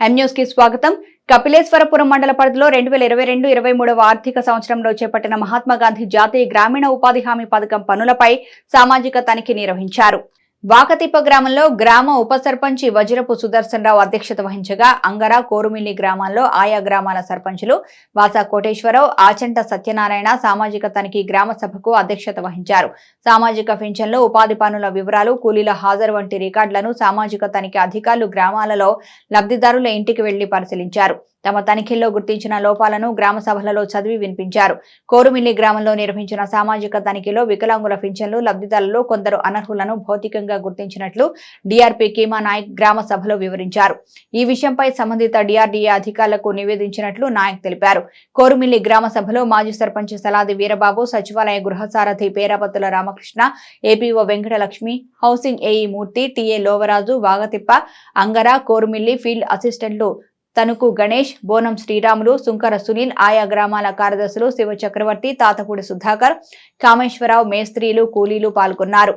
ఎం కి స్వాగతం. కపిలేశ్వరపురం మండల పరిధిలో రెండు వేల ఇరవై రెండు ఇరవై మూడవ ఆర్థిక సంవత్సరంలో చేపట్టిన మహాత్మా గాంధీ జాతీయ గ్రామీణ ఉపాధి హామీ పథకం పనులపై సామాజిక తనిఖీ నిర్వహించారు. వాకతిప్ప గ్రామంలో గ్రామ ఉప సర్పంచి వజ్రపు సుదర్శన్ రావు అధ్యక్షత వహించగా అంగర కోరుమిల్లి గ్రామాల్లో ఆయా గ్రామాల సర్పంచులు వాసా కోటేశ్వరరావు ఆచంట సత్యనారాయణ సామాజిక తనిఖీ గ్రామ సభకు అధ్యక్షత వహించారు. సామాజిక పింఛన్లు ఉపాధి పనుల వివరాలు కూలీల హాజరు వంటి రికార్డులను సామాజిక తనిఖీ అధికారులు గ్రామాలలో లబ్ధిదారుల ఇంటికి వెళ్ళి పరిశీలించారు. తమ తనిఖీల్లో గుర్తించిన లోపాలను గ్రామ సభలలో చదివి వినిపించారు. కోరుమిల్లి గ్రామంలో నిర్వహించిన సామాజిక తనిఖీలో వికలాంగుల పింఛన్లు లబ్ధిదారులు కొందరు అనర్హులను భౌతికంగా గుర్తించినట్లు డిఆర్పీ కీమా నాయక్ గ్రామ సభలో వివరించారు. ఈ విషయంపై సంబంధిత డిఆర్డీఏ అధికారులకు నివేదించినట్లు నాయక్ తెలిపారు. కోరుమిల్లి గ్రామ సభలో మాజీ సర్పంచ్ సలాది వీరబాబు సచివాలయ గృహసారథి Perapattula Ramakrishna APO Venkatalakshmi housing AE Murthy TA Lovaraju Vagathippa Angara Korumilli field అసిస్టెంట్లు తణుకు గణేష్ బోనం శ్రీరాములు సుంకర సునీల్ ఆయా గ్రామాల కార్యదర్శులు శివ చక్రవర్తి తాతపూడి సుధాకర్ కామేశ్వరరావు మేస్త్రీలు కూలీలు పాల్గొన్నారు.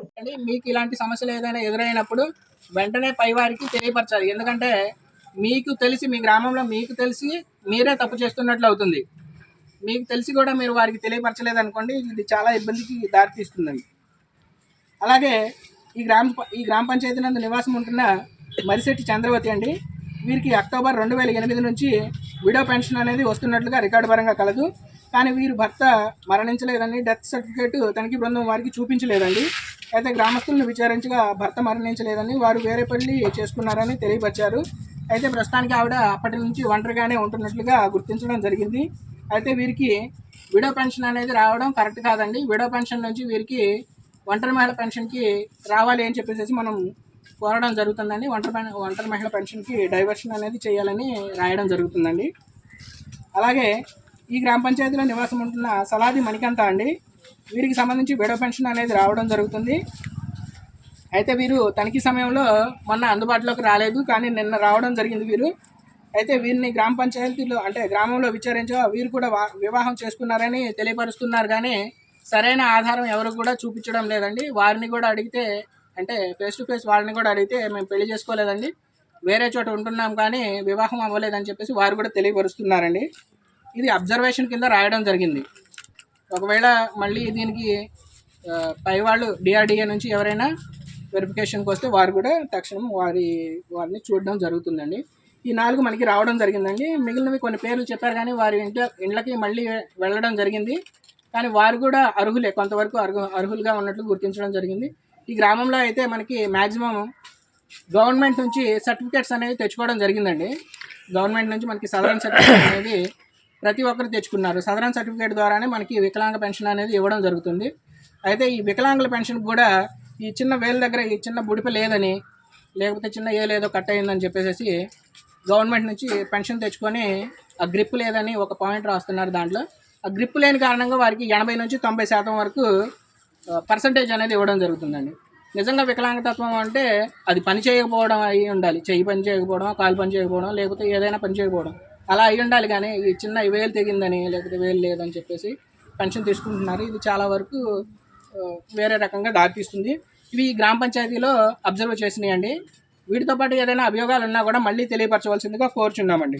మీకు ఇలాంటి సమస్యలు ఏదైనా ఎదురైనప్పుడు వెంటనే పైవారికి తెలియపరచాలి. ఎందుకంటే మీకు తెలిసి మీ గ్రామంలో మీకు తెలిసి మీరే తప్పు చేస్తున్నట్లు అవుతుంది. మీకు తెలిసి కూడా మీరు వారికి తెలియపరచలేదు అనుకోండి ఇది చాలా ఇబ్బందికి దారితీస్తుందండి అలాగే ఈ గ్రామ ఈ గ్రామ పంచాయతీ నందు నివాసం ఉంటున్న మరిశెట్టి చంద్రవతి అండి వీరికి అక్టోబర్ రెండు వేల ఎనిమిది నుంచి విడో పెన్షన్ అనేది వస్తున్నట్లుగా రికార్డు పరంగా కలదు. కానీ వీరు భర్త మరణించలేదని డెత్ సర్టిఫికేట్ తనిఖీ బృందం వారికి చూపించలేదండి. అయితే గ్రామస్తులను విచారించగా భర్త మరణించలేదని వారు వేరే పెళ్ళి చేసుకున్నారని తెలియపరిచారు. అయితే ప్రస్తుతానికి ఆవిడ అప్పటి నుంచి ఒంటరిగానే ఉంటున్నట్లుగా గుర్తించడం జరిగింది. అయితే వీరికి విడో పెన్షన్ అనేది రావడం కరెక్ట్ కాదండి. విడో పెన్షన్ నుంచి వీరికి ఒంటరి మహిళ పెన్షన్కి రావాలి అని చెప్పేసి మనం కోరడం జరుగుతుందండి. ఒంటరి పెన్- ఒంటరి మహిళ పెన్షన్కి డైవర్షన్ అనేది చేయాలని రాయడం జరుగుతుందండి. అలాగే ఈ గ్రామ పంచాయతీలో నివాసం ఉంటున్న సలాది మణికంత అండి. వీరికి సంబంధించి విడో పెన్షన్ అనేది రావడం జరుగుతుంది. అయితే వీరు తనిఖీ సమయంలో మొన్న అందుబాటులోకి రాలేదు కానీ నిన్న రావడం జరిగింది వీరు. అయితే వీరిని గ్రామ పంచాయతీలో అంటే గ్రామంలో విచారించగా వీరు కూడా వా- వివాహం చేసుకున్నారని తెలియపరుస్తున్నారు కానీ సరైన ఆధారం ఎవరు కూడా చూపించడం లేదండి. వారిని కూడా అడిగితే అంటే ఫేస్ టు ఫేస్ వాళ్ళని కూడా అడిగితే మేము పెళ్ళి చేసుకోలేదండి. వేరే చోట ఉంటున్నాం కానీ వివాహం అవ్వలేదని చెప్పేసి వారు కూడా తెలియపరుస్తున్నారండి. ఇది అబ్జర్వేషన్ కింద రాయడం జరిగింది. ఒకవేళ మళ్ళీ దీనికి పై వాళ్ళు డిఆర్డిఏ నుంచి ఎవరైనా వెరిఫికేషన్కి వస్తే వారు కూడా తక్షణం వారి వారిని చూడడం జరుగుతుందండి. ఈ నాలుగు మనకి రావడం జరిగిందండి. మిగిలినవి కొన్ని పేర్లు చెప్పారు కానీ వారి ఇంట ఇండ్లకి మళ్ళీ వెళ్ళడం జరిగింది. కానీ వారు కూడా అర్హులే కొంతవరకు అర్హు అర్హులుగా ఉన్నట్లు గుర్తించడం జరిగింది. ఈ గ్రామంలో అయితే మనకి మ్యాక్సిమం గవర్నమెంట్ నుంచి సర్టిఫికేట్స్ అనేవి తెచ్చుకోవడం జరిగిందండి. గవర్నమెంట్ నుంచి మనకి సదరన్ సర్టిఫికేట్ అనేది ప్రతి ఒక్కరు తెచ్చుకున్నారు. సదరన్ సర్టిఫికేట్ ద్వారానే మనకి వికలాంగ పెన్షన్ అనేది ఇవ్వడం జరుగుతుంది. అయితే ఈ వికలాంగుల పెన్షన్ కూడా ఈ చిన్న వేల దగ్గర ఈ చిన్న బుడిప లేదని లేకపోతే చిన్న ఏ లేదో కట్ అయిందని చెప్పేసి గవర్నమెంట్ నుంచి పెన్షన్ తెచ్చుకొని ఆ గ్రిప్ లేదని ఒక పాయింట్ రాస్తున్నారు దాంట్లో. ఆ గ్రిప్ లేని కారణంగా వారికి ఎనభై నుంచి తొంభై శాతం వరకు పర్సంటేజ్ అనేది ఇవ్వడం జరుగుతుందండి. నిజంగా వికలాంగతత్వం అంటే అది పని చేయకపోవడం అయి ఉండాలి. చెయ్యి పని చేయకపోవడం కాలు పని చేయకపోవడం లేకపోతే ఏదైనా పని చేయకపోవడం. అలా అయి ఉండాలి కానీ ఈ చిన్న వేలు తెగిందని లేకపోతే వేలు లేదని చెప్పేసి పెన్షన్ తీసుకుంటున్నారు. ఇది చాలా వరకు వేరే రకంగా దారితీస్తుంది. ఇవి గ్రామ పంచాయతీలో అబ్జర్వ్ చేసినాయండి. వీటితో పాటు ఏదైనా అభియోగాలు ఉన్నా కూడా మళ్ళీ తెలియపరచవలసిందిగా కోరుచున్నామండి.